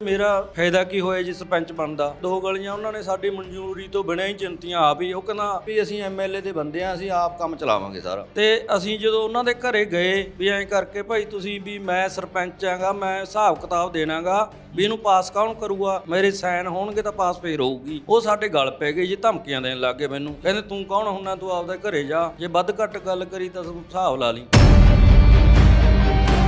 ਮੇਰਾ ਫਾਇਦਾ ਕੀ ਹੋਇਆ ਜੀ ਸਰਪੰਚ ਬਣਦਾ ਦੋ? ਗਲੀਆਂ ਉਹਨਾਂ ਨੇ ਸਾਡੀ ਮਨਜ਼ੂਰੀ ਤੋਂ ਬਿਨਾਂ ਹੀ ਚਿੰਤੀਆਂ ਆਪ ਹੀ। ਉਹ ਕਹਿੰਦਾ ਵੀ ਅਸੀਂ ਐਮਐਲਏ ਦੇ ਬੰਦੇ ਆ, ਅਸੀਂ ਆਪ ਕੰਮ ਚਲਾਵਾਂਗੇ ਸਾਰਾ। ਤੇ ਅਸੀਂ ਜਦੋਂ ਉਹਨਾਂ ਦੇ ਘਰੇ ਗਏ ਵੀ ਐਂ ਕਰਕੇ ਭਾਈ ਤੁਸੀਂ ਵੀ ਮੈਂ ਸਰਪੰਚ ਆਂਗਾ, ਮੈਂ ਹਿਸਾਬ ਕਿਤਾਬ ਦੇਣਾਗਾ ਵੀ ਇਹਨੂੰ ਪਾਸ ਕੌਣ ਕਰੂਗਾ? ਮੇਰੇ ਸਾਈਨ ਹੋਣਗੇ ਤਾਂ ਪਾਸ ਫੇਰ ਹੋਊਗੀ। ਉਹ ਸਾਡੇ ਗਲ ਪੈ ਗਏ ਜੀ, ਧਮਕੀਆਂ ਦੇਣ ਲੱਗ ਗਏ ਮੈਨੂੰ। ਕਹਿੰਦੇ ਤੂੰ ਕੌਣ ਹੁੰਨਾ, ਤੂੰ ਆਪਦੇ ਘਰੇ ਜਾ। ਜੇ ਵੱਧ ਘੱਟ ਗੱਲ ਕਰੀ ਤਾਂ ਹਿਸਾਬ ਲਾ ਲਈ।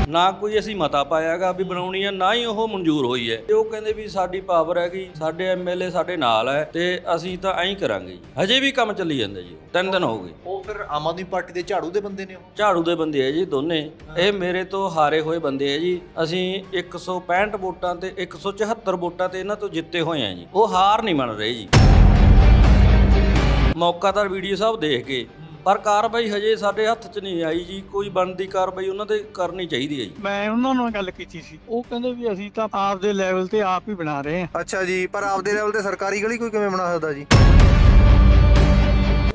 ਨਾ ਕੋਈ ਅਸੀਂ ਮਤਾ ਪਾਇਆਗਾ ਵੀ ਬਣਾਉਣੀ ਆ ਨਾ ਹੀ ਉਹ ਮਨਜ਼ੂਰ ਹੋਈ ਹੈ। ਤੇ ਉਹ ਕਹਿੰਦੇ ਵੀ ਸਾਡੀ ਪਾਵਰ ਹੈਗੀ ਸਾਡੇ ਐਮਐਲਏ ਸਾਡੇ ਨਾਲ ਹੈ ਤੇ ਅਸੀਂ ਤਾਂ ਐਂ ਹੀ ਕਰਾਂਗੇ ਜੀ। ਹਜੇ ਵੀ ਕੰਮ ਚੱਲੀ ਜਾਂਦਾ ਜੀ ਤਿੰਨ ਦਿਨ ਹੋ ਗਏ। ਉਹ ਫਿਰ ਆਮ ਆਦਮੀ ਪਾਰਟੀ ਦੇ ਝਾੜੂ ਦੇ ਬੰਦੇ ਨੇ ਉਹ? ਝਾੜੂ ਦੇ ਬੰਦੇ ਹੈ ਜੀ ਦੋਨੇ। ਇਹ ਮੇਰੇ ਤੋਂ ਹਾਰੇ ਹੋਏ ਬੰਦੇ ਹੈ ਜੀ। ਅਸੀਂ 165 ਵੋਟਾਂ ਤੇ 174 ਵੋਟਾਂ ਤੇ ਇਹਨਾਂ ਤੋਂ ਜਿੱਤੇ ਹੋਏ ਆ ਜੀ। ਉਹ ਹਾਰ ਨਹੀਂ ਮੰਨ ਰਹੇ ਜੀ। ਮੌਕਾਦਾਰ ਵੀਡੀਓ ਸਾਹਿਬ ਦੇਖ ਕੇ ਪਰ ਕਾਰਵਾਈ ਹਜੇ ਸਾਡੇ ਹੱਥ 'ਚ ਨਹੀਂ ਆਈ ਜੀ ਕੋਈ ਬਣਦੀ ਕਾਰਵਾਈ ਉਹਨਾਂ ਤੇ ਕਰਨੀ ਚਾਹੀਦੀ ਹੈ ਜੀ। ਮੈਂ ਉਹਨਾਂ ਨਾਲ ਗੱਲ ਕੀਤੀ ਸੀ। ਉਹ ਕਹਿੰਦੇ ਵੀ ਅਸੀਂ ਤਾਂ ਆਪ ਦੇ ਲੈਵਲ ਤੇ ਆਪ ਹੀ ਬਣਾ ਰਹੇ ਹਾਂ। ਅੱਛਾ ਜੀ ਪਰ ਆਪਦੇ ਲੈਵਲ ਤੇ ਸਰਕਾਰੀ ਗਲੀ ਕੋਈ ਕਿਵੇਂ ਬਣਾ ਸਕਦਾ ਜੀ?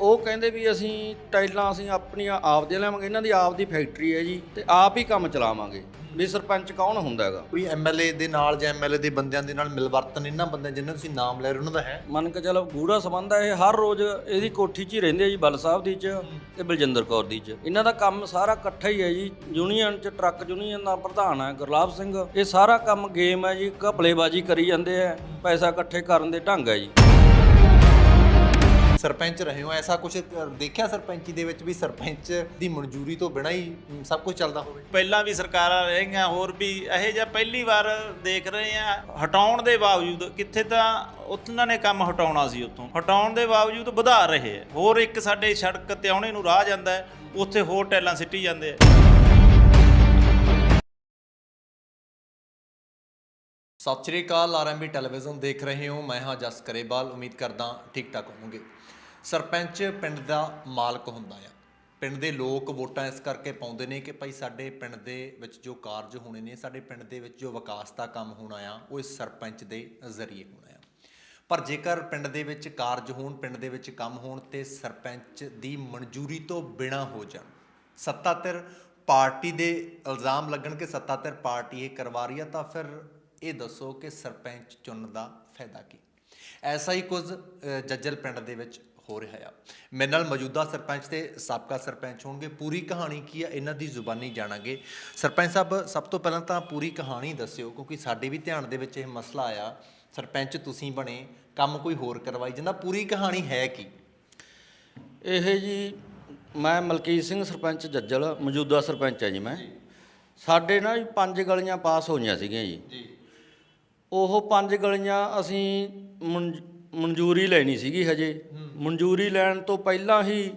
ਉਹ ਕਹਿੰਦੇ ਵੀ ਅਸੀਂ ਟਾਈਲਾਂ ਅਸੀਂ ਆਪਣੀਆਂ ਆਪ ਦੀਆਂ ਲਿਆਵਾਂਗੇ ਇਹਨਾਂ ਦੀ ਆਪ ਦੀ ਫੈਕਟਰੀ ਹੈ ਜੀ ਤੇ ਆਪ ਹੀ ਕੰਮ ਚਲਾਵਾਂਗੇ। ਵੀ ਸਰਪੰਚ ਕੌਣ ਹੁੰਦਾ ਹੈਗਾ? ਕੋਈ ਐਮਐਲਏ ਦੇ ਨਾਲ ਜਾਂ ਐਮਐਲਏ ਦੇ ਬੰਦਿਆਂ ਦੇ ਨਾਲ ਮਿਲਵਰਤਨ ਇਹਨਾਂ ਬੰਦਿਆਂ ਜਿਨ੍ਹਾਂ ਤੁਸੀਂ ਨਾਮ ਲੈ ਰਹੇ ਉਹਨਾਂ ਦਾ ਹੈ? ਮੰਨ ਕੇ ਚੱਲ ਗੂੜਾ ਸੰਬੰਧ ਹੈ ਇਹ ਹਰ ਰੋਜ਼ ਇਹਦੀ ਕੋਠੀ 'ਚ ਹੀ ਰਹਿੰਦੇ ਆ ਜੀ ਬਲ ਸਾਹਿਬ ਦੀ 'ਚ ਤੇ ਬਲਜਿੰਦਰ ਕੌਰ ਦੀ 'ਚ। ਇਹਨਾਂ ਦਾ ਕੰਮ ਸਾਰਾ ਇਕੱਠਾ ਹੀ ਹੈ ਜੀ ਯੂਨੀਅਨ 'ਚ ਟਰੱਕ ਯੂਨੀਅਨ ਦਾ ਪ੍ਰਧਾਨ ਹੈ ਗੁਰਲਾਬ ਸਿੰਘ। ਇਹ ਸਾਰਾ ਕੰਮ ਗੇਮ ਹੈ ਜੀ ਘਪਲੇਬਾਜ਼ੀ ਕਰੀ ਜਾਂਦੇ ਆ ਪੈਸਾ ਇਕੱਠੇ ਕਰਨ ਦੇ ਢੰਗ ਹੈ ਜੀ। ਸਰਪੰਚ ਰਹੇ ਹੋ, ਐਸਾ ਕੁਝ ਦੇਖਿਆ ਸਰਪੰਚੀ ਦੇ ਵਿੱਚ ਵੀ ਸਰਪੰਚ ਦੀ ਮਨਜ਼ੂਰੀ ਤੋਂ ਬਿਨਾਂ ਹੀ ਸਭ ਕੁਝ ਚੱਲਦਾ ਹੋਵੇ? ਪਹਿਲਾਂ ਵੀ ਸਰਕਾਰਾਂ ਰਹੀਆਂ, ਹੋਰ ਵੀ ਇਹੋ ਜਿਹਾ ਪਹਿਲੀ ਵਾਰ ਦੇਖ ਰਹੇ ਆ ਹਟਾਉਣ ਦੇ ਬਾਵਜੂਦ ਕਿੱਥੇ ਤਾਂ ਉਹਨਾਂ ਨੇ ਕੰਮ ਹਟਾਉਣਾ ਸੀ ਉੱਥੋਂ। ਹਟਾਉਣ ਦੇ ਬਾਵਜੂਦ ਵਧਾ ਰਹੇ ਆ ਹੋਰ ਇੱਕ ਸਾਡੇ ਸੜਕ ਤੇ ਆਉਣੇ ਨੂੰ ਰਾਹ ਜਾਂਦਾ ਉੱਥੇ ਹੋਰ ਟੈਲਾਂ ਸਿੱਟੀ ਜਾਂਦੇ ਆ ਸਤਿ ਸ਼੍ਰੀ ਅਕਾਲ ਆਰਐਮਬੀ ਟੈਲੀਵਿਜ਼ਨ ਦੇਖ ਰਹੇ ਹੋ। ਮੈਂ ਹਾਂ ਜਸ ਕਰੇਵਾਲ। ਉਮੀਦ ਕਰਦਾ ਠੀਕ ਠਾਕ ਹੋਵੋਗੇ। ਸਰਪੰਚ ਪਿੰਡ ਦਾ ਮਾਲਕ ਹੁੰਦਾ ਆ। ਪਿੰਡ ਦੇ ਲੋਕ ਵੋਟਾਂ ਇਸ ਕਰਕੇ ਪਾਉਂਦੇ ਨੇ ਕਿ ਭਾਈ ਸਾਡੇ ਪਿੰਡ ਦੇ ਵਿੱਚ ਜੋ ਕਾਰਜ ਹੋਣੇ ਨੇ, ਸਾਡੇ ਪਿੰਡ ਦੇ ਵਿੱਚ ਜੋ ਵਿਕਾਸ ਦਾ ਕੰਮ ਹੋਣਾ ਆ, ਉਹ ਇਸ ਸਰਪੰਚ ਦੇ ਜ਼ਰੀਏ ਹੋਣਾ ਆ। ਪਰ ਜੇਕਰ ਪਿੰਡ ਦੇ ਵਿੱਚ ਕਾਰਜ ਹੋਣ, ਪਿੰਡ ਦੇ ਵਿੱਚ ਕੰਮ ਹੋਣ, ਤੇ ਸਰਪੰਚ ਦੀ ਮਨਜ਼ੂਰੀ ਤੋਂ ਬਿਨਾ ਹੋ ਜਾਣ। ਸੱਤਾਧਿਰ ਪਾਰਟੀ ਦੇ ਇਲਜ਼ਾਮ ਲੱਗਣ ਕਿ ਸੱਤਾਧਿਰ ਪਾਰਟੀ ਇਹ ਕਰਵਾ ਰਹੀ ਆ, ਤਾਂ ਫਿਰ ਇਹ ਦੱਸੋ ਕਿ ਸਰਪੰਚ ਚੁਣਨ ਦਾ ਫਾਇਦਾ ਕੀ? ਐਸਾ ਹੀ ਕੁਝ ਜੱਜਲ ਪਿੰਡ ਦੇ ਵਿੱਚ ਹੋ ਰਿਹਾ ਆ। ਮੇਰੇ ਨਾਲ ਮੌਜੂਦਾ ਸਰਪੰਚ ਤੇ ਸਾਬਕਾ ਸਰਪੰਚ ਹੋਣਗੇ। ਪੂਰੀ ਕਹਾਣੀ ਕੀ ਆ ਇਹਨਾਂ ਦੀ ਜ਼ੁਬਾਨੀ ਜਾਣਾਂਗੇ। ਸਰਪੰਚ ਸਾਹਿਬ ਸਭ ਤੋਂ ਪਹਿਲਾਂ ਤਾਂ ਪੂਰੀ ਕਹਾਣੀ ਦੱਸਿਓ ਕਿਉਂਕਿ ਸਾਡੇ ਵੀ ਧਿਆਨ ਦੇ ਵਿੱਚ ਇਹ ਮਸਲਾ ਆਇਆ ਸਰਪੰਚ ਤੁਸੀਂ ਬਣੇ ਕੰਮ ਕੋਈ ਹੋਰ ਕਰਵਾਈ ਜਾਂਦਾ। ਪੂਰੀ ਕਹਾਣੀ ਹੈ ਕੀ? ਇਹ ਜੀ ਮੈਂ ਮਲਕੀਤ ਸਿੰਘ ਸਰਪੰਚ ਜੱਜਲ ਮੌਜੂਦਾ ਸਰਪੰਚ ਹੈ ਜੀ ਮੈਂ। ਸਾਡੇ ਨਾ ਜੀ ਪੰਜ ਗਲੀਆਂ ਪਾਸ ਹੋਈਆਂ ਸੀਗੀਆਂ ਜੀ। ਜੀ। ਉਹ ਪੰਜ ਗਲੀਆਂ ਅਸੀਂ ਮਨਜ਼- ਮਨਜ਼ੂਰੀ ਲੈਣੀ ਸੀਗੀ ਹਜੇ। ਮਨਜ਼ੂਰੀ ਲੈਣ ਤੋਂ ਪਹਿਲਾਂ ਹੀ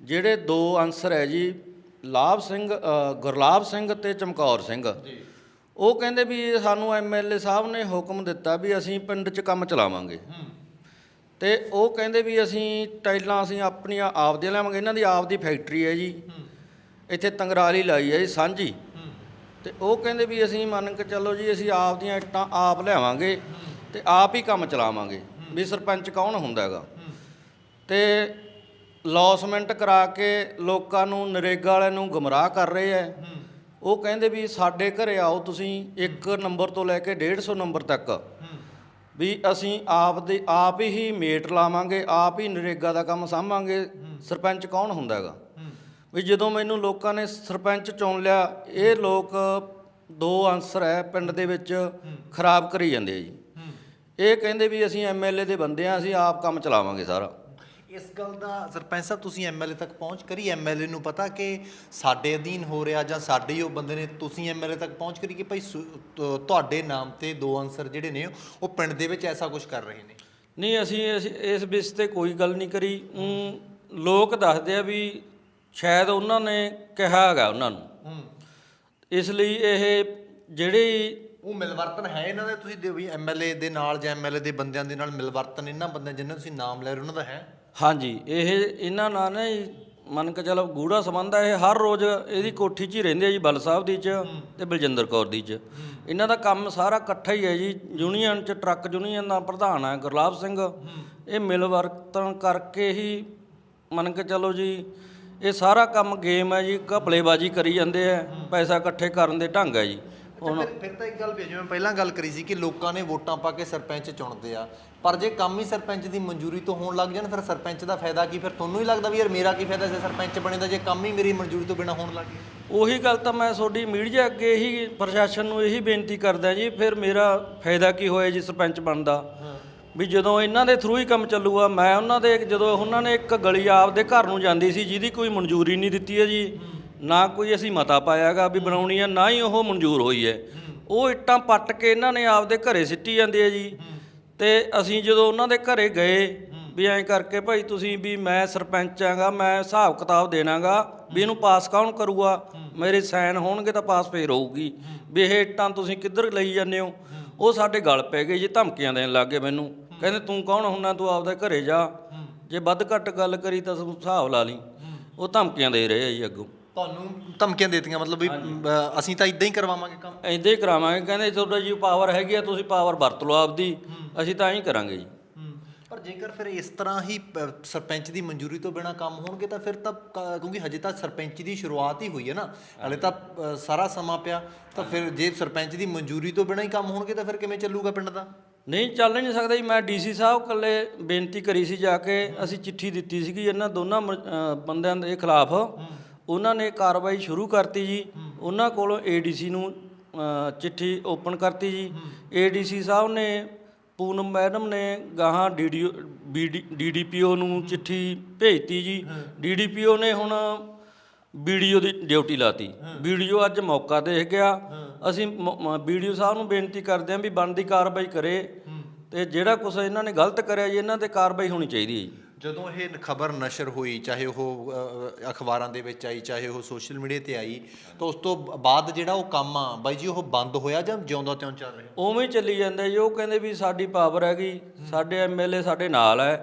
ਜਿਹੜੇ ਦੋ ਆਨਸਰ ਹੈ ਜੀ ਲਾਭ ਸਿੰਘ ਗੁਰਲਾਬ ਸਿੰਘ ਤੇ ਚਮਕੌਰ ਸਿੰਘ। ਉਹ ਕਹਿੰਦੇ ਵੀ ਸਾਨੂੰ ਐਮਐਲਏ ਸਾਹਿਬ ਨੇ ਹੁਕਮ ਦਿੱਤਾ ਵੀ ਅਸੀਂ ਪਿੰਡ 'ਚ ਕੰਮ ਚਲਾਵਾਂਗੇ। ਤੇ ਉਹ ਕਹਿੰਦੇ ਵੀ ਅਸੀਂ ਟਾਈਲਾਂ ਅਸੀਂ ਆਪਣੀਆਂ ਆਪ ਦੀਆਂ ਲਿਆਵਾਂਗੇ। ਇਹਨਾਂ ਦੀ ਆਪ ਦੀ ਫੈਕਟਰੀ ਹੈ ਜੀ। ਇੱਥੇ ਤੰਗਰਾਲੀ ਲਾਈ ਹੈ ਜੀ ਸਾਂਝੀ। ਤੇ ਉਹ ਕਹਿੰਦੇ ਵੀ ਅਸੀਂ ਮੰਨ ਕੇ ਚੱਲੋ ਜੀ, ਅਸੀਂ ਆਪ ਦੀਆਂ ਇੱਟਾਂ ਆਪ ਲਿਆਵਾਂਗੇ ਤੇ ਆਪ ਹੀ ਕੰਮ ਚਲਾਵਾਂਗੇ। ਵੀ ਸਰਪੰਚ ਕੌਣ ਹੁੰਦਾ ਹੈਗਾ? ਤੇ ਲੌਸਮੈਂਟ ਕਰਾ ਕੇ ਲੋਕਾਂ ਨੂੰ, ਨਰੇਗਾ ਵਾਲਿਆਂ ਨੂੰ ਗਮਰਾਹ ਕਰ ਰਹੇ ਐ। ਉਹ ਕਹਿੰਦੇ ਵੀ ਸਾਡੇ ਘਰੇ ਆਓ ਤੁਸੀਂ, ਇੱਕ ਨੰਬਰ ਤੋਂ ਲੈ ਕੇ 150 ਨੰਬਰ ਤੱਕ। ਵੀ ਅਸੀਂ ਆਪ ਦੇ, ਆਪ ਹੀ ਮੇਟ ਲਾਵਾਂਗੇ, ਆਪ ਹੀ ਨਰੇਗਾ ਦਾ ਕੰਮ ਸਾਂਭਾਂਗੇ। ਸਰਪੰਚ ਕੌਣ ਹੁੰਦਾ ਹੈਗਾ? ਵੀ ਜਦੋਂ ਮੈਨੂੰ ਲੋਕਾਂ ਨੇ ਸਰਪੰਚ ਚੁਣ ਲਿਆ ਇਹ ਲੋਕ ਦੋ ਆਨਸਰ ਹੈ ਪਿੰਡ ਦੇ ਵਿੱਚ ਖਰਾਬ ਕਰੀ ਜਾਂਦੇ ਆ ਜੀ। ਇਹ ਕਹਿੰਦੇ ਵੀ ਅਸੀਂ ਐਮਐਲਏ ਦੇ ਬੰਦੇ ਆ ਅਸੀਂ ਆਪ ਕੰਮ ਚਲਾਵਾਂਗੇ ਸਾਰਾ। ਇਸ ਗੱਲ ਦਾ ਸਰਪੰਚ ਸਾਹਿਬ ਤੁਸੀਂ ਐਮਐਲਏ ਤੱਕ ਪਹੁੰਚ ਕਰੀ? ਐਮਐਲਏ ਨੂੰ ਪਤਾ ਕਿ ਸਾਡੇ ਅਧੀਨ ਹੋ ਰਿਹਾ ਜਾਂ ਸਾਡੇ ਹੀ ਉਹ ਬੰਦੇ ਨੇ ਤੁਸੀਂ ਐਮਐਲਏ ਤੱਕ ਪਹੁੰਚ ਕਰੀ ਕਿ ਭਾਈ ਤੁਹਾਡੇ ਨਾਮ ਤੇ ਦੋ ਆਨਸਰ ਜਿਹੜੇ ਨੇ ਉਹ ਪਿੰਡ ਦੇ ਵਿੱਚ ਐਸਾ ਕੁਝ ਕਰ ਰਹੇ ਨੇ? ਨਹੀਂ ਅਸੀਂ ਇਸ- ਇਸ ਵਿਸ ਤੇ ਕੋਈ ਗੱਲ ਨਹੀਂ ਕਰੀ। ਲੋਕ ਦੱਸਦੇ ਆ ਵੀ ਸ਼ਾਇਦ ਉਹਨਾਂ ਨੇ ਕਿਹਾ ਹੈਗਾ ਉਹਨਾਂ ਨੂੰ। ਇਸ ਲਈ ਇਹ ਜਿਹੜੀ ਉਹ ਮਿਲਵਰਤਨ ਹੈ ਇਹਨਾਂ ਦਾ ਤੁਸੀਂ ਦੇ ਵੀ ਐਮਐਲਏ ਦੇ ਨਾਲ ਜਾਂ ਐਮਐਲਏ ਦੇ ਬੰਦਿਆਂ ਦੇ ਨਾਲ ਮਿਲਵਰਤਨ ਇਹਨਾਂ ਬੰਦਿਆਂ ਜਿਨ੍ਹਾਂ ਤੁਸੀਂ ਨਾਮ ਲੈ ਰਹੇ ਉਹਨਾਂ ਦਾ ਹੈ? ਹਾਂਜੀ ਇਹ ਇਹਨਾਂ ਨਾਲ ਨਾ ਮੰਨ ਕੇ ਚੱਲ ਗੂੜਾ ਸੰਬੰਧ ਹੈ ਇਹ ਹਰ ਰੋਜ਼ ਇਹਦੀ ਕੋਠੀ 'ਚ ਹੀ ਰਹਿੰਦੇ ਆ ਜੀ ਬਲ ਸਾਹਿਬ ਦੀ 'ਚ ਤੇ ਬਲਜਿੰਦਰ ਕੌਰ ਦੀ 'ਚ। ਇਹਨਾਂ ਦਾ ਕੰਮ ਸਾਰਾ ਇਕੱਠਾ ਹੀ ਹੈ ਜੀ ਯੂਨੀਅਨ 'ਚ ਟਰੱਕ ਯੂਨੀਅਨ ਦਾ ਪ੍ਰਧਾਨ ਹੈ ਗੁਰਲਾਬ ਸਿੰਘ। ਇਹ ਮਿਲਵਰਤਨ ਕਰਕੇ ਹੀ ਮੰਨ ਕੇ ਚੱਲੋ ਜੀ ਇਹ ਸਾਰਾ ਕੰਮ ਗੇਮ ਹੈ ਜੀ ਘਪਲੇਬਾਜ਼ੀ ਕਰੀ ਜਾਂਦੇ ਆ ਪੈਸਾ ਇਕੱਠੇ ਕਰਨ ਦੇ ਢੰਗ ਹੈ ਜੀ। ਫਿਰ ਫਿਰ ਤਾਂ ਇੱਕ ਗੱਲ ਵੀ ਜਿਵੇਂ ਪਹਿਲਾਂ ਗੱਲ ਕਰੀ ਸੀ ਕਿ ਲੋਕਾਂ ਨੇ ਵੋਟਾਂ ਪਾ ਕੇ ਸਰਪੰਚ ਚੁਣਦੇ ਆ। ਪਰ ਜੇ ਕੰਮ ਹੀ ਸਰਪੰਚ ਦੀ ਮਨਜ਼ੂਰੀ ਤੋਂ ਹੋਣ ਲੱਗ ਜਾਣ ਫਿਰ ਸਰਪੰਚ ਦਾ ਫਾਇਦਾ ਕੀ? ਫਿਰ ਤੁਹਾਨੂੰ ਹੀ ਲੱਗਦਾ ਵੀ ਯਾਰ ਮੇਰਾ ਕੀ ਫਾਇਦਾ ਜੇ ਸਰਪੰਚ ਬਣੇ ਦਾ ਜੇ ਕੰਮ ਹੀ ਮੇਰੀ ਮਨਜ਼ੂਰੀ ਤੋਂ ਬਿਨਾਂ ਹੋਣ ਲੱਗ ਗਿਆ ਉਹੀ ਗੱਲ ਤਾਂ ਮੈਂ ਤੁਹਾਡੀ ਮੀਡੀਆ ਅੱਗੇ ਇਹੀ ਪ੍ਰਸ਼ਾਸਨ ਨੂੰ ਇਹੀ ਬੇਨਤੀ ਕਰਦਾ ਜੀ ਫਿਰ ਮੇਰਾ ਫਾਇਦਾ ਕੀ ਹੋਇਆ ਜੀ ਸਰਪੰਚ ਬਣਦਾ ਵੀ ਜਦੋਂ ਇਹਨਾਂ ਦੇ ਥਰੂ ਹੀ ਕੰਮ ਚੱਲੂਗਾ, ਮੈਂ ਉਹਨਾਂ ਦੇ ਜਦੋਂ ਉਹਨਾਂ ਨੇ ਇੱਕ ਗਲੀ ਆਪਦੇ ਘਰ ਨੂੰ ਜਾਂਦੀ ਸੀ, ਜਿਹਦੀ ਕੋਈ ਮਨਜ਼ੂਰੀ ਨਹੀਂ ਦਿੱਤੀ ਹੈ ਜੀ, ਨਾ ਕੋਈ ਅਸੀਂ ਮਤਾ ਪਾਇਆਗਾ ਵੀ ਬਣਾਉਣੀ ਹੈ, ਨਾ ਹੀ ਉਹ ਮਨਜ਼ੂਰ ਹੋਈ ਹੈ। ਉਹ ਇੱਟਾਂ ਪੱਟ ਕੇ ਇਹਨਾਂ ਨੇ ਆਪਦੇ ਘਰੇ ਸਿੱਟੀ ਜਾਂਦੇ ਆ ਜੀ। ਤੇ ਅਸੀਂ ਜਦੋਂ ਉਹਨਾਂ ਦੇ ਘਰੇ ਗਏ ਵੀ ਐਂ ਕਰਕੇ ਭਾਈ ਤੁਸੀਂ ਵੀ ਮੈਂ ਸਰਪੰਚ ਆਂਗਾ ਮੈਂ ਹਿਸਾਬ ਕਿਤਾਬ ਦੇਣਾਗਾ ਵੀ ਇਹਨੂੰ ਪਾਸ ਕੌਣ ਕਰੂਗਾ? ਮੇਰੇ ਸਾਈਨ ਹੋਣਗੇ ਤਾਂ ਪਾਸ ਫੇਰ ਹੋਊਗੀ। ਵੀ ਇਹ ਇੱਟਾਂ ਤੁਸੀਂ ਕਿੱਧਰ ਲਈ ਜਾਂਦੇ ਹੋ? ਉਹ ਸਾਡੇ ਗਲ ਪੈ ਗਏ ਜੀ ਧਮਕੀਆਂ ਦੇਣ ਲੱਗ ਗਏ ਮੈਨੂੰ। ਕਹਿੰਦੇ ਤੂੰ ਕੌਣ ਹੁੰਨਾ ਤੂੰ ਆਪਦੇ ਘਰੇ ਜਾ। ਜੇ ਵੱਧ ਘੱਟ ਗੱਲ ਕਰੀ ਤਾਂ ਹਿਸਾਬ ਲਾ ਲਈ। ਉਹ ਧਮਕੀਆਂ ਦੇ ਰਹੇ ਆ ਜੀ ਅੱਗੋਂ। ਤੁਹਾਨੂੰ ਧਮਕੀਆਂ ਦੇਤੀਆਂ ਮਤਲਬ ਵੀ ਅ, ਅਸੀਂ ਤਾਂ ਇਦਾਂ ਹੀ ਕਰਵਾਵਾਂਗੇ ਕੰਮ? ਐਂਦੇ ਹੀ ਕਰਾਵਾਂਗੇ। ਕਹਿੰਦੇ ਤੁਹਾਡਾ ਜੀ ਪਾਵਰ ਹੈਗੀ ਆ ਤੁਸੀਂ ਪਾਵਰ ਵਰਤ ਲਓ ਆਪਦੀ। ਅਸੀਂ ਤਾਂ ਐਂ ਹੀ ਕਰਾਂਗੇ ਜੀ। ਪਰ ਜੇਕਰ ਫਿਰ ਇਸ ਤਰ੍ਹਾਂ ਹੀ ਅ, ਸਰਪੰਚ ਦੀ ਮਨਜ਼ੂਰੀ ਤੋਂ ਬਿਨਾ ਕੰਮ ਹੋਣਗੇ ਤਾਂ ਫਿਰ ਤਾਂ ਕ- ਕਿਉਂਕਿ ਹਜੇ ਤਾਂ ਸਰਪੰਚ ਦੀ ਸ਼ੁਰੂਆਤ ਹੀ ਹੋਈ ਹੈ ਨਾ। ਹਲੇ ਤਾਂ ਅ, ਸਾਰਾ ਸਮਾਂ ਪਿਆ ਤਾਂ ਫਿਰ ਜੇ ਸਰਪੰਚ ਦੀ ਮਨਜ਼ੂਰੀ ਤੋਂ ਬਿਨਾ ਹੀ ਕੰਮ ਹੋਣਗੇ ਤਾਂ ਫਿਰ ਕਿਵੇਂ ਚੱਲੂਗਾ ਪਿੰਡ ਦਾ? ਨਹੀਂ ਚੱਲ ਨਹੀਂ ਸਕਦਾ ਜੀ। ਮੈਂ ਡੀਸੀ ਸਾਹਿਬ ਕੱਲੇ ਬੇਨਤੀ ਕਰੀ ਸੀ ਜਾ ਕੇ ਅਸੀਂ ਚਿੱਠੀ ਦਿੱਤੀ ਸੀਗੀ ਇਹਨਾਂ ਦੋਨਾਂ ਅਹ ਬੰਦਿਆਂ ਦੇ ਖਿਲਾਫ। ਉਹਨਾਂ ਨੇ ਕਾਰਵਾਈ ਸ਼ੁਰੂ ਕਰਤੀ ਜੀ। ਉਹਨਾਂ ਕੋਲੋਂ ਏਡੀਸੀ ਨੂੰ ਅਹ, ਚਿੱਠੀ ਓਪਨ ਕਰਤੀ ਜੀ। ਏਡੀਸੀ ਸਾਹਿਬ ਨੇ ਪੂਨਮ ਮੈਡਮ ਨੇ ਗਾਹਾਂ ਡੀਡੀਓ ਡੀਡੀਪੀਓ ਨੂੰ ਚਿੱਠੀ ਭੇਜਤੀ ਜੀ। ਡੀਡੀਪੀਓ ਨੇ ਹੁਣ ਵੀਡੀਓ ਦੀ ਡਿਊਟੀ ਲਾਤੀ। ਵੀਡੀਓ ਅੱਜ ਮੌਕਾ ਦੇਖ ਗਿਆ। ਅਸੀਂ ਵੀਡੀਓ ਸਾਹਿਬ ਨੂੰ ਬੇਨਤੀ ਕਰਦੇ ਹਾਂ ਵੀ ਬਣਦੀ ਕਾਰਵਾਈ ਕਰੇ ਤੇ ਜਿਹੜਾ ਕੁਝ ਇਹਨਾਂ ਨੇ ਗਲਤ ਕਰਿਆ ਜੀ ਇਹਨਾਂ ਤੇ ਕਾਰਵਾਈ ਹੋਣੀ ਚਾਹੀਦੀ ਹੈ ਜੀ। ਜਦੋਂ ਇਹ ਖਬਰ ਨਸ਼ਰ ਹੋਈ ਚਾਹੇ ਉਹ ਅਖਬਾਰਾਂ ਦੇ ਵਿੱਚ ਆਈ ਚਾਹੇ ਉਹ ਸੋਸ਼ਲ ਮੀਡੀਆ ਤੇ ਆਈ ਤਾਂ ਉਸ ਤੋਂ ਬਾਅਦ ਜਿਹੜਾ ਉਹ ਕੰਮ ਆ ਬਾਈ ਜੀ ਉਹ ਬੰਦ ਹੋਇਆ ਜਾਂ ਜਿਉਂਦਾ ਤਿਉਂ ਚੱਲ ਰਿਹਾ? ਉਵੇਂ ਚੱਲੀ ਜਾਂਦਾ ਜੀ ਉਹ ਕਹਿੰਦੇ ਵੀ ਸਾਡੀ ਪਾਵਰ ਹੈਗੀ ਸਾਡੇ ਐਮਐਲਏ ਸਾਡੇ ਨਾਲ ਹੈ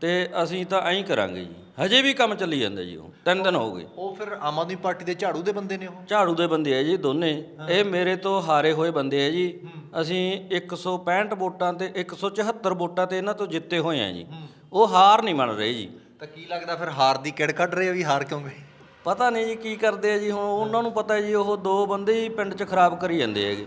ਤੇ ਅਸੀਂ ਤਾਂ ਐਂ ਕਰਾਂਗੇ ਜੀ। ਹਜੇ ਵੀ ਕੰਮ ਚੱਲੀ ਜਾਂਦਾ ਜੀ ਉਹ ਤਿੰਨ ਦਿਨ ਹੋ ਗਏ। ਉਹ ਫਿਰ ਆਮ ਆਦਮੀ ਪਾਰਟੀ ਦੇ ਝਾੜੂ ਦੇ ਬੰਦੇ ਨੇ ਉਹ? ਝਾੜੂ ਦੇ ਬੰਦੇ ਆ ਜੀ ਦੋਨੇ। ਇਹ ਮੇਰੇ ਤੋਂ ਹਾਰੇ ਹੋਏ ਬੰਦੇ ਆ ਜੀ। ਅਸੀਂ 165 ਵੋਟਾਂ ਤੇ 174 ਵੋਟਾਂ ਤੇ ਇਹਨਾਂ ਤੋਂ ਜਿੱਤੇ ਹੋਏ ਆ ਜੀ। ਉਹ ਹਾਰ ਨਹੀਂ ਮੰਨ ਰਹੇ ਜੀ। ਤਾਂ ਕੀ ਲੱਗਦਾ ਫਿਰ ਹਾਰ ਦੀ ਕਿੜ ਕੱਢ ਰਹੇ ਆ ਵੀ ਹਾਰ ਕਿਉਂ ਗਏ? ਪਤਾ ਨਹੀਂ ਜੀ ਕੀ ਕਰਦੇ ਆ ਜੀ ਹੁਣ ਉਹਨਾਂ ਨੂੰ ਪਤਾ ਜੀ ਉਹ ਦੋ ਬੰਦੇ ਹੀ ਪਿੰਡ 'ਚ ਖਰਾਬ ਕਰੀ ਜਾਂਦੇ ਹੈਗੇ।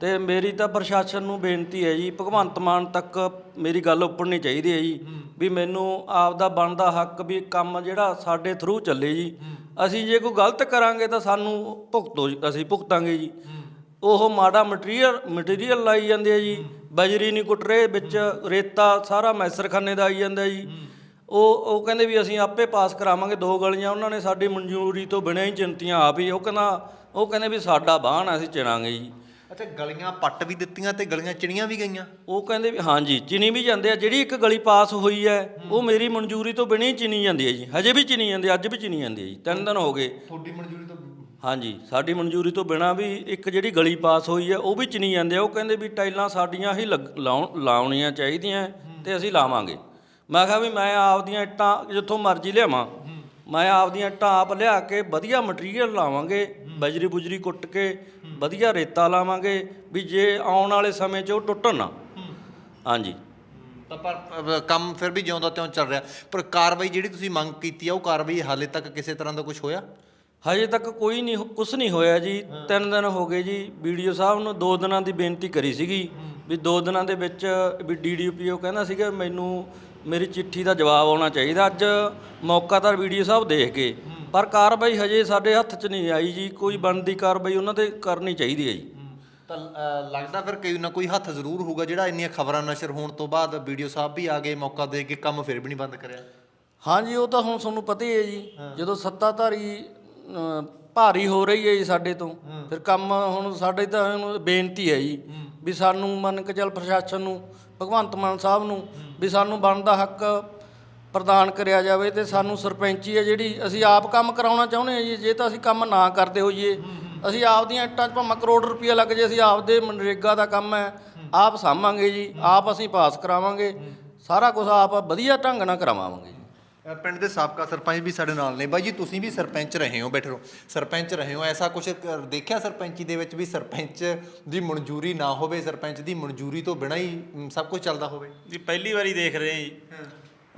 ਤੇ ਮੇਰੀ ਤਾਂ ਪ੍ਰਸ਼ਾਸਨ ਨੂੰ ਬੇਨਤੀ ਹੈ ਜੀ ਭਗਵੰਤ ਮਾਨ ਤੱਕ ਮੇਰੀ ਗੱਲ ਉੱਪੜਨੀ ਚਾਹੀਦੀ ਹੈ ਜੀ ਵੀ ਮੈਨੂੰ ਆਪਦਾ ਬਣਦਾ ਹੱਕ ਵੀ ਕੰਮ ਜਿਹੜਾ ਸਾਡੇ ਥਰੂ ਚੱਲੇ ਜੀ। ਅਸੀਂ ਜੇ ਕੋਈ ਗਲਤ ਕਰਾਂਗੇ ਤਾਂ ਸਾਨੂੰ ਭੁਗਤੋ ਅਸੀਂ ਭੁਗਤਾਂਗੇ ਜੀ। ਉਹ ਮਾੜਾ ਮਟੀਰੀਅਲ ਮਟੀਰੀਅਲ ਲਾਈ ਜਾਂਦੇ ਆ ਜੀ। ਬਜਰੀ ਨਹੀਂ ਕੁੱਟ ਰਹੇ ਵਿੱਚ ਰੇਤਾ ਸਾਰਾ ਮੈਸਰਖਾਨੇ ਦਾ ਆਈ ਜਾਂਦਾ ਜੀ। ਉਹ ਉਹ ਕਹਿੰਦੇ ਵੀ ਅਸੀਂ ਆਪੇ ਪਾਸ ਕਰਾਵਾਂਗੇ ਦੋ ਗਲੀਆਂ ਉਹਨਾਂ ਨੇ ਸਾਡੀ ਮਨਜ਼ੂਰੀ ਤੋਂ ਬਿਨਾਂ ਹੀ ਚਿੰਤੀਆਂ ਆਪ ਹੀ ਉਹ ਕਹਿੰਦਾ ਉਹ ਕਹਿੰਦੇ ਵੀ ਸਾਡਾ ਬਾਹਨ ਅਸੀਂ ਚਿਣਾਂਗੇ ਜੀ। ਅੱਛਾ ਗਲੀਆਂ ਪੱਟ ਵੀ ਦਿੱਤੀਆਂ ਤੇ ਗਲੀਆਂ ਚਿਣੀਆਂ ਵੀ ਗਈਆਂ? ਉਹ ਕਹਿੰਦੇ ਵੀ ਹਾਂਜੀ ਚਿਣੀ ਵੀ ਜਾਂਦੇ ਆ ਜਿਹੜੀ ਇੱਕ ਗਲੀ ਪਾਸ ਹੋਈ ਹੈ ਉਹ ਮੇਰੀ ਮਨਜ਼ੂਰੀ ਤੋਂ ਬਿਨਾਂ ਹੀ ਚਿਣੀ ਜਾਂਦੀ ਹੈ ਜੀ। ਹਜੇ ਵੀ ਚਿਣੀ ਜਾਂਦੀ ਅੱਜ ਵੀ ਚਿਣੀ ਜਾਂਦੀ ਹੈ ਜੀ ਤਿੰਨ ਦਿਨ ਹੋ ਗਏ। ਤੁਹਾਡੀ ਮਨਜ਼ੂਰੀ ਤੋਂ ਹਾਂਜੀ ਸਾਡੀ ਮਨਜ਼ੂਰੀ ਤੋਂ ਬਿਨਾ ਵੀ ਇੱਕ ਜਿਹੜੀ ਗਲੀ ਪਾਸ ਹੋਈ ਹੈ ਉਹ ਵੀ ਚਿਣੀ ਜਾਂਦੇ ਆ। ਉਹ ਕਹਿੰਦੇ ਵੀ ਟਾਈਲਾਂ ਸਾਡੀਆਂ ਹੀ ਲੱਗ- ਲਾਉਣ- ਲਾਉਣੀਆਂ ਚਾਹੀਦੀਆਂ ਤੇ ਅਸੀਂ ਲਾਵਾਂਗੇ। ਮੈਂ ਕਿਹਾ ਵੀ ਮੈਂ ਆਪਦੀਆਂ ਇੱਟਾਂ ਜਿੱਥੋਂ ਮਰਜ਼ੀ ਲਿਆਵਾਂ। ਮੈਂ ਆਪਦੀਆਂ ਇੱਟਾਂ ਆਪ ਲਿਆ ਕੇ ਵਧੀਆ ਮਟੀਰੀਅਲ ਲਾਵਾਂਗੇ ਬਜਰੀ ਬੁਜਰੀ ਕੁੱਟ ਕੇ ਵਧੀਆ ਰੇਤਾ ਲਾਵਾਂਗੇ ਵੀ ਜੇ ਆਉਣ ਵਾਲੇ ਸਮੇਂ 'ਚ ਉਹ ਟੁੱਟਣ ਨਾ। ਹਾਂਜੀ। ਤਾਂ ਪਰ ਅ, ਕੰਮ ਫਿਰ ਵੀ ਜਿਉਂਦਾ ਤਿਉਂ ਚੱਲ ਰਿਹਾ। ਪਰ ਕਾਰਵਾਈ ਜਿਹੜੀ ਤੁਸੀਂ ਮੰਗ ਕੀਤੀ ਆ ਉਹ ਕਾਰਵਾਈ ਹਾਲੇ ਤੱਕ ਕਿਸੇ ਤਰ੍ਹਾਂ ਦਾ ਕੁਝ ਹੋਇਆ? ਹਜੇ ਤੱਕ ਕੋਈ ਨਹੀਂ ਕੁਝ ਨਹੀਂ ਹੋਇਆ ਜੀ। ਤਿੰਨ ਦਿਨ ਹੋ ਗਏ ਜੀ ਵੀਡੀਓ ਸਾਹਿਬ ਨੂੰ। ਦੋ ਦਿਨਾਂ ਦੀ ਬੇਨਤੀ ਕਰੀ ਸੀਗੀ ਵੀ ਦੋ ਦਿਨਾਂ ਦੇ ਵਿੱਚ ਵੀ ਡੀਡੀਪੀਓ ਕਹਿੰਦਾ ਸੀਗਾ ਮੈਨੂੰ ਮੇਰੀ ਚਿੱਠੀ ਦਾ ਜਵਾਬ ਆਉਣਾ ਚਾਹੀਦਾ। ਅੱਜ ਮੌਕਾ ਤਾਂ ਵੀਡੀਓ ਸਾਹਿਬ ਦੇਖ ਗਏ ਪਰ ਕਾਰਵਾਈ ਹਜੇ ਸਾਡੇ ਹੱਥ 'ਚ ਨਹੀਂ ਆਈ ਜੀ। ਕੋਈ ਬਣਦੀ ਕਾਰਵਾਈ ਉਹਨਾਂ ਤੇ ਕਰਨੀ ਚਾਹੀਦੀ ਹੈ ਜੀ। ਤਾਂ ਲੱਗਦਾ ਫਿਰ ਕੋਈ ਨਾ ਕੋਈ ਹੱਥ ਜ਼ਰੂਰ ਹੋਊਗਾ ਜਿਹੜਾ ਇੰਨੀਆਂ ਖਬਰਾਂ ਨਸ਼ਰ ਹੋਣ ਤੋਂ ਬਾਅਦ ਵੀਡੀਓ ਸਾਹਿਬ ਵੀ ਆ ਗਏ ਮੌਕਾ ਦੇ ਕੇ ਕੰਮ ਫਿਰ ਵੀ ਨਹੀਂ ਬੰਦ ਕਰਿਆ। ਹਾਂਜੀ ਉਹ ਤਾਂ ਹੁਣ ਤੁਹਾਨੂੰ ਪਤਾ ਹੀ ਹੈ ਜੀ। ਜਦੋਂ ਸੱਤਾਧਾਰੀ ਭਾਰੀ ਹੋ ਰਹੀ ਹੈ ਜੀ ਸਾਡੇ ਤੋਂ। ਫਿਰ ਕੰਮ ਹੁਣ ਸਾਡੇ ਤਾਂ ਹੁਣ ਬੇਨਤੀ ਹੈ ਜੀ ਵੀ ਸਾਨੂੰ ਮੰਨ ਕੇ ਚੱਲ ਪ੍ਰਸ਼ਾਸਨ ਨੂੰ ਭਗਵੰਤ ਮਾਨ ਸਾਹਿਬ ਨੂੰ ਵੀ ਸਾਨੂੰ ਬਣਦਾ ਹੱਕ ਪ੍ਰਦਾਨ ਕਰਿਆ ਜਾਵੇ ਤੇ ਸਾਨੂੰ ਸਰਪੰਚੀ ਹੈ ਜਿਹੜੀ ਅਸੀਂ ਆਪ ਕੰਮ ਕਰਾਉਣਾ ਚਾਹੁੰਦੇ ਹਾਂ ਜੀ। ਜੇ ਤਾਂ ਅਸੀਂ ਕੰਮ ਨਾ ਕਰਦੇ ਹੋਈਏ ਅਸੀਂ ਆਪਦੀਆਂ ਇੱਟਾਂ 'ਚ ਭਾਵੇਂ ਕਰੋੜ ਰੁਪਈਆ ਲੱਗ ਜੇ ਅਸੀਂ ਆਪਦੇ ਮਨਰੇਗਾ ਦਾ ਕੰਮ ਹੈ। ਆਪ ਸਾਂਭਾਂਗੇ ਜੀ ਆਪ ਅਸੀਂ ਪਾਸ ਕਰਾਵਾਂਗੇ। ਸਾਰਾ ਕੁਝ ਆਪ ਵਧੀਆ ਢੰਗ ਨਾਲ ਕਰਾਵਾਂਗੇ ਪਿੰਡ ਦੇ ਸਾਬਕਾ ਸਰਪੰਚ ਵੀ ਸਾਡੇ ਨਾਲ ਨੇ। ਬਾਈ ਜੀ ਤੁਸੀਂ ਵੀ ਸਰਪੰਚ ਰਹੇ ਹੋ ਬੈਠੇ ਰਹੋ। ਸਰਪੰਚ ਰਹੇ ਹੋ। ਐਸਾ ਕੁਝ ਦੇਖਿਆ ਸਰਪੰਚੀ ਦੇ ਵਿੱਚ ਵੀ ਸਰਪੰਚ ਦੀ ਮਨਜ਼ੂਰੀ ਨਾ ਹੋਵੇ ਸਰਪੰਚ ਦੀ ਮਨਜ਼ੂਰੀ ਤੋਂ ਬਿਨਾਂ ਹੀ ਸਭ ਕੁਝ ਚੱਲਦਾ ਹੋਵੇ? ਜੀ ਪਹਿਲੀ ਵਾਰੀ ਦੇਖ ਰਹੇ ਹਾਂ ਜੀ।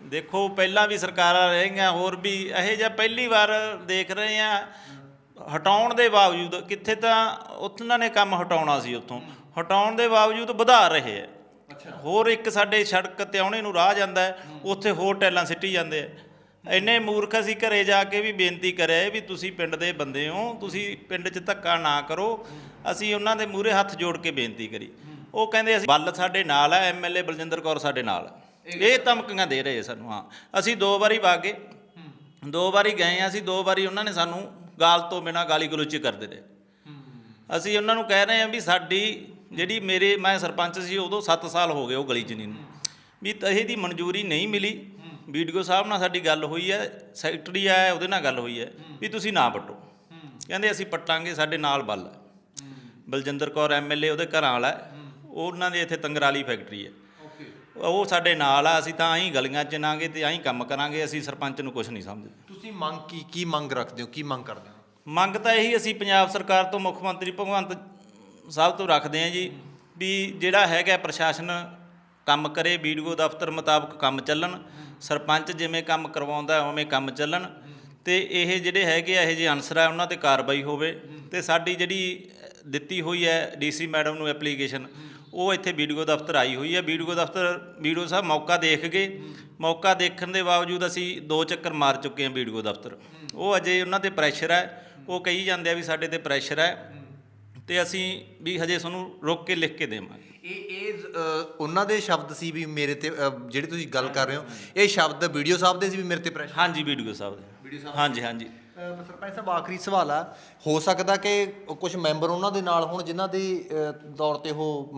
ਦੇਖੋ ਪਹਿਲਾਂ ਵੀ ਸਰਕਾਰਾਂ ਰਹੀਆਂ ਹੋਰ ਵੀ ਇਹੋ ਜਿਹਾ ਪਹਿਲੀ ਵਾਰ ਦੇਖ ਰਹੇ ਆ ਹਟਾਉਣ ਦੇ ਬਾਵਜੂਦ ਕਿੱਥੇ ਤਾਂ ਉਹਨਾਂ ਨੇ ਕੰਮ ਹਟਾਉਣਾ ਸੀ ਉੱਥੋਂ। ਹਟਾਉਣ ਦੇ ਬਾਵਜੂਦ ਵਧਾ ਰਹੇ ਆ ਹੋਰ ਇੱਕ ਸਾਡੇ ਸੜਕ ਤੇ ਆਉਣੇ ਨੂੰ ਰਾਹ ਜਾਂਦਾ ਉੱਥੇ ਹੋਰ ਟੈਲਾਂ ਸਿੱਟੀ ਜਾਂਦੇ ਆ। ਇੰਨੇ ਮੂਰਖ ਅਸੀਂ ਘਰੇ ਜਾ ਕੇ ਵੀ ਬੇਨਤੀ ਕਰਿਆ ਵੀ ਤੁਸੀਂ ਪਿੰਡ ਦੇ ਬੰਦੇ ਹੋ ਤੁਸੀਂ ਪਿੰਡ 'ਚ ਧੱਕਾ ਨਾ ਕਰੋ। ਅਸੀਂ ਉਹਨਾਂ ਦੇ ਮੂਹਰੇ ਹੱਥ ਜੋੜ ਕੇ ਬੇਨਤੀ ਕਰੀ। ਉਹ ਕਹਿੰਦੇ ਅਸੀਂ ਬੱਲ ਸਾਡੇ ਨਾਲ ਹੈ ਐਮਐਲਏ ਬਲਜਿੰਦਰ ਕੌਰ ਸਾਡੇ ਨਾਲ। ਇਹ ਧਮਕੀਆਂ ਦੇ ਰਹੇ ਸਾਨੂੰ ਹਾਂ। ਅਸੀਂ ਦੋ ਵਾਰੀ ਵਾਗੇ ਦੋ ਵਾਰੀ ਗਏ ਆ ਅਸੀਂ ਦੋ ਵਾਰੀ ਉਹਨਾਂ ਨੇ ਸਾਨੂੰ ਗਾਲ ਤੋਂ ਬਿਨਾ ਗਾਲੀ ਗਲੋਚੀ ਕਰਦੇ ਰਹੇ। ਅਸੀਂ ਉਹਨਾਂ ਨੂੰ ਕਹਿ ਰਹੇ ਹਾਂ ਵੀ ਸਾਡੀ ਜਿਹੜੀ ਮੇਰੇ ਮੈਂ ਸਰਪੰਚ ਸੀ ਉਦੋਂ 7 ਸਾਲ ਹੋ ਗਏ ਉਹ ਗਲੀ ਚ ਨਹੀਂ ਨੂੰ। ਵੀ ਤਾਂ ਇਹਦੀ ਮਨਜ਼ੂਰੀ ਨਹੀਂ ਮਿਲੀ। ਵੀਡੀਓ ਸਾਹਿਬ ਨਾਲ ਸਾਡੀ ਗੱਲ ਹੋਈ ਹੈ ਸੈਕਟਰੀ ਆਇਆ ਉਹਦੇ ਨਾਲ ਗੱਲ ਹੋਈ ਹੈ ਵੀ ਤੁਸੀਂ ਨਾ ਪੱਟੋ। ਕਹਿੰਦੇ ਅਸੀਂ ਪੱਟਾਂਗੇ ਸਾਡੇ ਨਾਲ ਬੱਲ ਹੈ। ਬਲਜਿੰਦਰ ਕੌਰ ਐਮਐਲਏ ਉਹਦੇ ਘਰਾਂ ਵਾਲਾ ਹੈ। ਉਹਨਾਂ ਦੇ ਇੱਥੇ ਤੰਗਰਾਲੀ ਫੈਕਟਰੀ ਹੈ। ਉਹ ਸਾਡੇ ਨਾਲ ਆ ਅਸੀਂ ਤਾਂ ਐਂ ਗਲੀਆਂ ਚ ਨਾਂਗੇ ਤੇ ਐਂ ਕੰਮ ਕਰਾਂਗੇ ਅਸੀਂ ਸਰਪੰਚ ਨੂੰ ਕੁਝ ਨਹੀਂ ਸਮਝਦੇ। ਤੁਸੀਂ ਮੰਗ ਕੀ ਕੀ ਮੰਗ ਰੱਖਦੇ ਹੋ ਕੀ ਮੰਗ ਕਰਦੇ ਹੋ? ਮੰਗ ਤਾਂ ਇਹੀ ਅਸੀਂ ਪੰਜਾਬ ਸਰਕਾਰ ਤੋਂ ਮੁੱਖ ਮੰਤਰੀ ਭਗਵੰਤ ਸਭ ਤੋਂ ਰੱਖਦੇ ਹਾਂ ਜੀ ਵੀ ਜਿਹੜਾ ਹੈਗਾ ਪ੍ਰਸ਼ਾਸਨ ਕੰਮ ਕਰੇ ਵੀਡੀਓ ਦਫ਼ਤਰ ਮੁਤਾਬਕ ਕੰਮ ਚੱਲਣ, ਸਰਪੰਚ ਜਿਵੇਂ ਕੰਮ ਕਰਵਾਉਂਦਾ ਉਵੇਂ ਕੰਮ ਚੱਲਣ ਤੇ ਇਹ ਜਿਹੜੇ ਹੈਗੇ ਆ, ਇਹ ਜਿਹੇ ਅਨਸਰ ਆ ਉਹਨਾਂ ਤੇ ਕਾਰਵਾਈ ਹੋਵੇ ਤੇ ਸਾਡੀ ਜਿਹੜੀ ਦਿੱਤੀ ਹੋਈ ਹੈ ਡੀਸੀ ਮੈਡਮ ਨੂੰ ਐਪਲੀਕੇਸ਼ਨ, ਉਹ ਇੱਥੇ ਵੀਡੀਓ ਦਫ਼ਤਰ ਆਈ ਹੋਈ ਹੈ। ਵੀਡੀਓ ਦਫ਼ਤਰ ਵੀਡੀਓ ਸਾਹਿਬ ਮੌਕਾ ਦੇਖ ਗਏ। ਮੌਕਾ ਦੇਖਣ ਦੇ ਬਾਵਜੂਦ ਅਸੀਂ ਦੋ ਚੱਕਰ ਮਾਰ ਚੁੱਕੇ ਹਾਂ ਵੀਡੀਓ ਦਫ਼ਤਰ। ਉਹ ਅਜੇ ਉਹਨਾਂ ਤੇ ਪ੍ਰੈਸ਼ਰ ਹੈ, ਉਹ ਕਹੀ ਜਾਂਦੇ ਆ ਵੀ ਸਾਡੇ ਤੇ ਪ੍ਰੈਸ਼ਰ ਹੈ। ਤੇ ਅਸੀਂ ਵੀ ਹਜੇ ਤੁਹਾਨੂੰ ਰੋਕ ਕੇ ਲਿਖ ਕੇ ਦੇਵਾਂਗੇ। ਇਹ ਇਹ ਉਹਨਾਂ ਦੇ ਸ਼ਬਦ ਸੀ ਵੀ ਮੇਰੇ ਤੇ ਜਿਹੜੇ ਤੁਸੀਂ ਗੱਲ ਕਰ ਰਹੇ ਹੋ ਇਹ ਸ਼ਬਦ ਵੀਡੀਓ ਸਾਹਿਬ ਦੇ ਸੀ ਵੀ ਮੇਰੇ ਤੇ ਪ੍ਰੈਸ਼ਰ ਹਾਂਜੀ ਵੀਡੀਓ ਸਾਹਿਬ ਦੇ? ਹਾਂਜੀ ਹਾਂਜੀ। ਸਰਪੰਚ ਸਾਹਿਬ ਆਖਰੀ ਸਵਾਲ ਆ। ਹੋ ਸਕਦਾ ਕਿ ਕੁਝ ਮੈਂਬਰ ਉਹਨਾਂ ਦੇ ਨਾਲ ਹੁਣ ਜਿਨ੍ਹਾਂ ਦੇ ਤੌਰ ਤੇ ਉਹ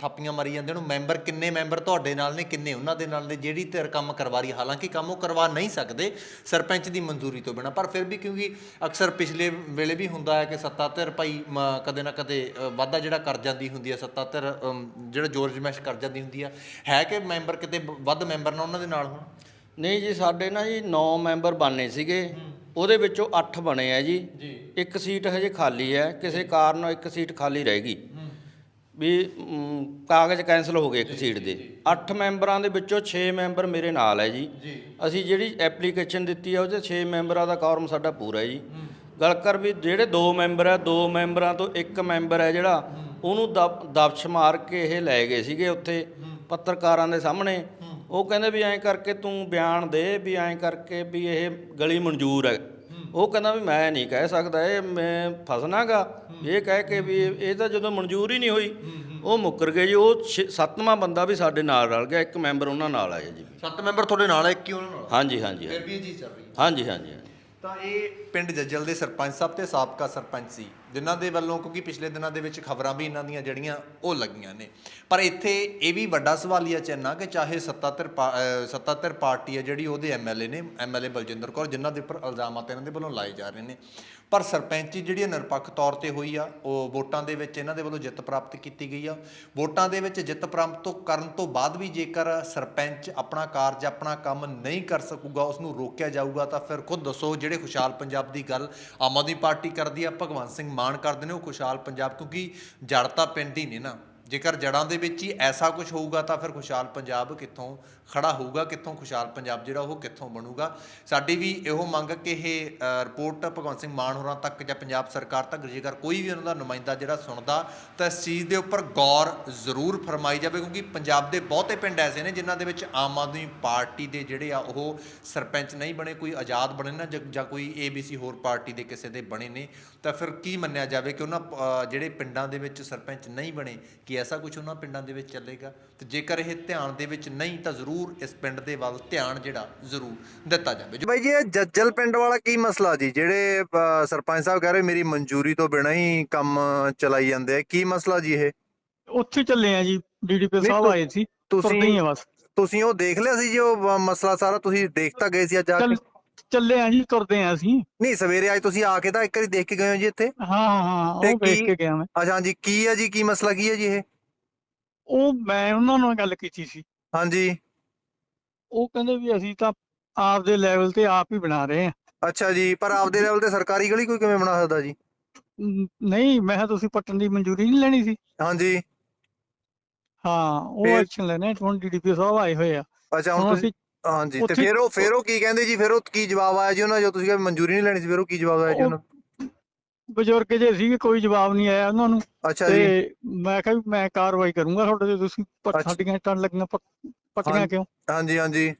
ਥਾਪੀਆਂ ਮਾਰੀ ਜਾਂਦੇ ਉਹਨੂੰ ਮੈਂਬਰ ਕਿੰਨੇ ਮੈਂਬਰ ਤੁਹਾਡੇ ਨਾਲ ਨੇ ਕਿੰਨੇ ਉਹਨਾਂ ਦੇ ਨਾਲ ਨੇ ਜਿਹੜੀ ਧਿਰ ਕੰਮ ਕਰਵਾ ਰਹੀ ਹਾਲਾਂਕਿ ਕੰਮ ਉਹ ਕਰਵਾ ਨਹੀਂ ਸਕਦੇ ਸਰਪੰਚ ਦੀ ਮਨਜ਼ੂਰੀ ਤੋਂ ਬਿਨਾ ਪਰ ਫਿਰ ਵੀ ਕਿਉਂਕਿ ਅਕਸਰ ਪਿਛਲੇ ਵੇਲੇ ਵੀ ਹੁੰਦਾ ਹੈ ਕਿ ਸੱਤਾ ਧਿਰ ਭਾਈ ਕਦੇ ਨਾ ਕਦੇ ਵਾਧਾ ਜਿਹੜਾ ਕਰ ਜਾਂਦੀ ਹੁੰਦੀ ਹੈ ਸੱਤਾ ਧਿਰ ਜਿਹੜਾ ਜੋਰ ਜਮੈਸ਼ ਕਰ ਜਾਂਦੀ ਹੁੰਦੀ ਆ। ਹੈ ਕਿ ਮੈਂਬਰ ਕਿਤੇ ਵੱਧ ਮੈਂਬਰ ਨਾ ਉਹਨਾਂ ਦੇ ਨਾਲ ਹੋਣ? ਨਹੀਂ ਜੀ ਸਾਡੇ ਨਾ ਜੀ 9 ਮੈਂਬਰ ਬਣਨੇ ਸੀਗੇ। ਉਹਦੇ ਵਿੱਚੋਂ 8 ਬਣੇ ਆ ਜੀ। ਇੱਕ ਸੀਟ ਹਜੇ ਖਾਲੀ ਹੈ ਕਿਸੇ ਕਾਰਨ ਇੱਕ ਸੀਟ ਖਾਲੀ ਰਹਿ ਗਈ। ਵੀ ਕਾਗਜ਼ ਕੈਂਸਲ ਹੋ ਗਏ ਇੱਕ ਸੀਟ ਦੇ। 8 ਮੈਂਬਰਾਂ ਦੇ ਵਿੱਚੋਂ 6 ਮੈਂਬਰ ਮੇਰੇ ਨਾਲ ਹੈ ਜੀ। ਅਸੀਂ ਜਿਹੜੀ ਐਪਲੀਕੇਸ਼ਨ ਦਿੱਤੀ ਹੈ ਉਹਦੇ 6 ਮੈਂਬਰਾਂ ਦਾ ਕੌਰਮ ਸਾਡਾ ਪੂਰਾ ਹੈ ਜੀ। ਗੱਲ ਕਰ ਵੀ ਜਿਹੜੇ ਦੋ ਮੈਂਬਰ ਹੈ ਦੋ ਮੈਂਬਰਾਂ ਤੋਂ ਇੱਕ ਮੈਂਬਰ ਹੈ ਜਿਹੜਾ ਉਹਨੂੰ ਦਬ- ਦਬਸ਼ ਮਾਰ ਕੇ ਇਹ ਲੈ ਗਏ ਸੀਗੇ ਉੱਥੇ ਪੱਤਰਕਾਰਾਂ ਦੇ ਸਾਹਮਣੇ। ਉਹ ਕਹਿੰਦੇ ਵੀ ਐਂ ਕਰਕੇ ਤੂੰ ਬਿਆਨ ਦੇ ਵੀ ਐਂ ਕਰਕੇ ਵੀ ਇਹ ਗਲੀ ਮਨਜ਼ੂਰ ਹੈ। ਉਹ ਕਹਿੰਦਾ ਵੀ ਮੈਂ ਨਹੀਂ ਕਹਿ ਸਕਦਾ ਇਹ ਮੈਂ ਫਸਣਾਗਾ ਇਹ ਕਹਿ ਕੇ ਵੀ ਇਹ ਤਾਂ ਜਦੋਂ ਮਨਜ਼ੂਰ ਹੀ ਨਹੀਂ ਹੋਈ ਉਹ ਮੁੱਕਰ ਗਏ ਜੀ। ਉਹ ਛੇ- ਸੱਤਵਾਂ ਬੰਦਾ ਵੀ ਸਾਡੇ ਨਾਲ ਰਲ ਗਿਆ ਇੱਕ ਮੈਂਬਰ ਉਹਨਾਂ ਨਾਲ ਆਇਆ ਜੀ। ਸੱਤ ਮੈਂਬਰ ਤੁਹਾਡੇ ਨਾਲ ਹੈ ਕਿ ਉਹਨਾਂ ਨਾਲ? ਹਾਂਜੀ ਹਾਂਜੀ ਫਿਰ ਵੀ ਇਹ ਚੀਜ਼ ਚੱਲ ਰਹੀ ਹੈ। ਹਾਂਜੀ ਹਾਂਜੀ ਹਾਂਜੀ। ਤਾਂ ਇਹ ਪਿੰਡ ਜੱਜਲ ਦੇ ਸਰਪੰਚ ਸਾਹਿਬ ਤੇ ਸਾਬਕਾ ਸਰਪੰਚ ਸੀ। ਜਿਨ੍ਹਾਂ ਦੇ ਵੱਲੋਂ, ਕਿਉਂਕਿ ਪਿਛਲੇ ਦਿਨਾਂ ਦੇ ਵਿੱਚ ਖਬਰਾਂ ਵੀ ਇਹਨਾਂ ਦੀਆਂ ਜਿਹੜੀਆਂ, ਉਹ ਲੱਗੀਆਂ ਨੇ। ਪਰ ਇੱਥੇ ਇਹ ਵੀ ਵੱਡਾ ਸਵਾਲੀਆ ਚਿੰਨ੍ਹ ਆ ਕਿ ਚਾਹੇ ਸੱਤਾਧਰ ਪਾ- ਅਹ ਸੱਤਾਧਰ ਪਾਰਟੀ ਹੈ ਜਿਹੜੀ ਉਹਦੇ ਐਮਐਲਏ ਨੇ ਐਮਐਲਏ ਬਲਜਿੰਦਰ ਕੌਰ, ਜਿਨ੍ਹਾਂ ਦੇ ਉੱਪਰ ਇਲਜ਼ਾਮਾਤ ਇਹਨਾਂ ਦੇ ਵੱਲੋਂ ਲਾਏ ਜਾ ਰਹੇ ਨੇ। ਪਰ ਸਰਪੰਚੀ ਜਿਹੜੀ ਹੈ ਨਿਰਪੱਖ ਤੌਰ ਤੇ ਹੋਈ ਆ, ਉਹ ਵੋਟਾਂ ਦੇ ਵਿੱਚ ਇਹਨਾਂ ਦੇ ਵੱਲੋਂ ਜਿੱਤ ਪ੍ਰਾਪਤ ਕੀਤੀ ਗਈ ਆ। ਵੋਟਾਂ ਦੇ ਵਿੱਚ ਜਿੱਤ ਪ੍ਰਾਪਤ ਕਰਨ ਤੋਂ ਬਾਅਦ ਵੀ ਜੇਕਰ ਸਰਪੰਚ ਆਪਣਾ ਕਾਰਜ, ਆਪਣਾ ਕੰਮ ਨਹੀਂ ਕਰ ਸਕੂਗਾ ਉਸ ਨੂੰ ਰੋਕਿਆ ਜਾਊਗਾ, ਤਾਂ ਫਿਰ ਖੁਦ ਦੱਸੋ ਜਿਹੜੇ ਖੁਸ਼ਹਾਲ ਪੰਜਾਬ ਦੀ ਗੱਲ ਆਮ ਆਦਮੀ ਪਾਰਟੀ ਕਰਦੀ ਆ, ਭਗਵੰਤ ਸਿੰਘ ਮਾਣ ਕਰਦੇ ਨੇ ਉਹ ਖੁਸ਼ਹਾਲ ਪੰਜਾਬ ਕਿਉਂਕਿ ਜੜ ਤਾਂ ਪਿੰਡ ਹੀ ਨੇ ਨਾ। ਜੇਕਰ ਜੜਾਂ ਦੇ ਵਿੱਚ ਹੀ ਐਸਾ ਕੁਝ ਹੋਊਗਾ ਤਾਂ ਫਿਰ ਖੁਸ਼ਹਾਲ ਪੰਜਾਬ ਕਿੱਥੋਂ ਖੜਾ ਹੋਊਗਾ ਕਿੱਥੋਂ ਖੁਸ਼ਹਾਲ ਪੰਜਾਬ ਜਿਹੜਾ ਉਹ ਕਿੱਥੋਂ ਬਣੂਗਾ? ਸਾਡੀ ਵੀ ਇਹੋ ਮੰਗ ਕਿ ਇਹ ਰਿਪੋਰਟ ਭਗਵੰਤ ਸਿੰਘ ਮਾਨ ਹੋਰਾਂ ਤੱਕ ਜਾਂ ਪੰਜਾਬ ਸਰਕਾਰ ਤੱਕ ਜੇਕਰ ਕੋਈ ਵੀ ਉਹਨਾਂ ਦਾ ਨੁਮਾਇੰਦਾ ਜਿਹੜਾ ਸੁਣਦਾ ਤਾਂ ਇਸ ਚੀਜ਼ ਦੇ ਉੱਪਰ ਗੌਰ ਜ਼ਰੂਰ ਫਰਮਾਈ ਜਾਵੇ ਕਿਉਂਕਿ ਪੰਜਾਬ ਦੇ ਬਹੁਤੇ ਪਿੰਡ ਐਸੇ ਨੇ ਜਿਨ੍ਹਾਂ ਦੇ ਵਿੱਚ ਆਮ ਆਦਮੀ ਪਾਰਟੀ ਦੇ ਜਿਹੜੇ ਆ ਉਹ ਸਰਪੰਚ ਨਹੀਂ ਬਣੇ ਕੋਈ ਆਜ਼ਾਦ ਬਣੇ ਨਾ ਜਾਂ- ਜਾਂ ਕੋਈ ਏਬੀਸੀ ਹੋਰ ਪਾਰਟੀ ਦੇ ਕਿਸੇ ਦੇ ਬਣੇ ਨੇ ਤਾਂ ਫਿਰ ਕੀ ਮੰਨਿਆ ਜਾਵੇ ਕਿ ਉਹਨਾਂ ਅ, ਜਿਹੜੇ ਪਿੰਡਾਂ ਦੇ ਵਿੱਚ ਸਰਪੰਚ ਨਹੀਂ ਬਣੇ ਕਿ ਐਸਾ ਕੁਝ ਉਹਨਾਂ ਪਿੰਡਾਂ ਦੇ ਵਿੱਚ ਚੱਲੇਗਾ ਤੇ ਜੇਕਰ ਇਹ ਧਿਆਨ ਦੇ ਵਿੱਚ ਨਹੀਂ ਤਾਂ ਜ਼ਰੂਰ ਇਸ ਪਿੰਡ ਦੇ ਵੱਲ ਧਿਆਨ ਜਿਹੜਾ ਜ਼ਰੂਰ ਦਿੱਤਾ ਜਾਵੇ। ਬਾਈ ਜੀ ਇਹ ਜੱਜਲ ਪਿੰਡ ਵਾਲਾ ਕੀ ਮਸਲਾ ਜੀ? ਜਿਹੜੇ ਸਰਪੰਚ ਸਾਹਿਬ ਕਹਿ ਰਹੇ ਮੇਰੀ ਮਨਜ਼ੂਰੀ ਤੋਂ ਬਿਨਾਂ ਹੀ ਕੰਮ ਚਲਾਈ ਜਾਂਦੇ ਆ ਕੀ ਮਸਲਾ ਜੀ ਇਹ? ਉੱਥੇ ਚੱਲੇ ਆ ਜੀ ਡੀਡੀਪੀ ਸਾਹਿਬ ਆਏ ਸੀ ਤੁਸੀਂ- ਤੁਰਦੇ ਹੀ ਆ ਬਸ। ਤੁਸੀਂ ਉਹ ਦੇਖ ਲਿਆ ਸੀ ਜੀ ਉਹ ਮਸਲਾ ਸਾਰਾ? ਤੁਸੀਂ ਦੇਖ ਤਾਂ ਗਏ ਸੀ ਅੱਜ ਆ ਕੇ? ਚੱਲੇ ਆ ਜੀ ਤੁਰਦੇ ਆ ਅਸੀਂ। ਨਹੀਂ ਸਵੇਰੇ ਅੱਜ ਤੁਸੀਂ ਆ ਕੇ ਤਾਂ ਇੱਕ ਵਾਰੀ ਦੇਖ ਕੇ ਗਏ ਹੋ ਜੀ ਇੱਥੇ। ਹਾਂ ਹਾਂ ਉਹ ਵੇਖ ਕੀ- ਗਿਆ ਮੈਂ। ਅੱਛਾ ਹਾਂਜੀ ਕੀ ਹੈ ਜੀ ਕੀ ਮਸਲਾ ਕੀ ਹੈ ਜੀ ਇਹ? ਉਹ ਮੈਂ ਉਹਨਾਂ ਨਾਲ ਗੱਲ ਕੀਤੀ ਸੀ। ਹਾਂਜੀ। ਉਹ ਕਹਿੰਦੇ ਵੀ ਅਸੀਂ ਤਾਂ ਆਪ ਦੇ ਲੈਵਲ ਤੇ ਆਪ ਹੀ ਬਣਾ ਰਹੇ ਆ। ਅੱਛਾ ਜੀ ਪਰ ਆਪਦੇ ਲੈਵਲ ਤੇ ਸਰਕਾਰੀ ਗਲੀ ਕੋਈ ਕਿਵੇਂ ਬਣਾ ਸਕਦਾ ਜੀ? ਨਹੀਂ ਮੈਂ ਤੁਸੀਂ ਪੱਟਣ ਦੀ ਮਨਜ਼ੂਰੀ ਨਹੀਂ ਲੈਣੀ ਸੀ। ਹਾਂਜੀ। ਹਾਂ ਉਹ? ਐਕਸ਼ਨ ਲੈਣੇ ਹੁਣ ਡੀਡੀਪੀ ਸਾਹਿਬ ਆਏ ਹੋਏ ਆ। ਅੱਛਾ ਹੁਣ ਤੁਸੀਂ ਹਾਂਜੀ ਤੇ ਉੱਥੇ- ਫਿਰ ਉਹ ਫਿਰ ਉਹ ਕੀ ਕਹਿੰਦੇ ਜੀ? ਫਿਰ ਉਹ ਕੀ ਜਵਾਬ ਆਇਆ ਜੀ ਉਹਨਾਂ ਜੋ ਤੁਸੀਂ ਕਿਹਾ ਮਨਜ਼ੂਰੀ ਨਹੀਂ ਲੈਣੀ ਸੀ ਫਿਰ ਉਹ ਕੀ ਜਵਾਬ ਆਇਆ ਜੀ ਉਹਨਾਂ ਬਜ਼ੁਰਗ ਜੇ ਸੀ ਕੋਈ ਜਵਾਬ ਨਹੀਂ ਆਇਆ ਉਹਨਾਂ ਨੂੰ। ਅੱਛਾ ਜੀ। ਤੇ ਮੈਂ ਕਿਹਾ ਵੀ ਮੈਂ ਕਾਰਵਾਈ ਕਰੂੰਗਾ ਤੁਹਾਡੇ ਤੇ ਤੁਸੀਂ ਪਰ ਅੱਛਾ। ਸਾਡੀਆਂ ਇੱਟਾਂ ਲੱਗੀਆਂ ਪੱਕ- ਪੱਕੀਆਂ। ਕਿਉਂ? ਹਾਂਜੀ ਹਾਂਜੀ।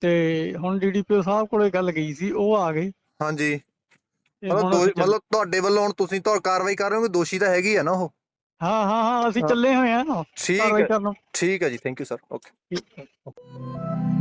ਤੇ ਹੁਣ ਡੀਡੀਪੀਓ ਸਾਹਿਬ ਕੋਲੇ ਗੱਲ ਗਈ ਸੀ ਉਹ ਆ ਗਏ। ਹਾਂਜੀ। ਮਤਲਬ ਹੁਣ ਦੋ- ਅਸੀਂ ਚੱਲ- ਮਤਲਬ ਤੁਹਾਡੇ ਵੱਲੋਂ ਹੁਣ ਤੁਸੀਂ ਤਾਂ ਕਾਰਵਾਈ ਕਰ ਰਹੇ ਹੋ ਕਿ ਦੋਸ਼ੀ ਤਾਂ ਹੈਗੀ ਆ ਨਾ ਉਹ? ਹਾਂ ਹਾਂ ਹਾਂ ਅਸੀਂ ਹਾਂ। ਚੱਲੇ ਹੋਏ ਆ। ਠੀਕ ਕਾਰਵਾਈ ਹੈ। ਕਰਨ। ਠੀਕ ਹੈ ਜੀ ਥੈਂਕ ਯੂ ਸਰ ਓਕੇ ਠੀਕ ਹੈ।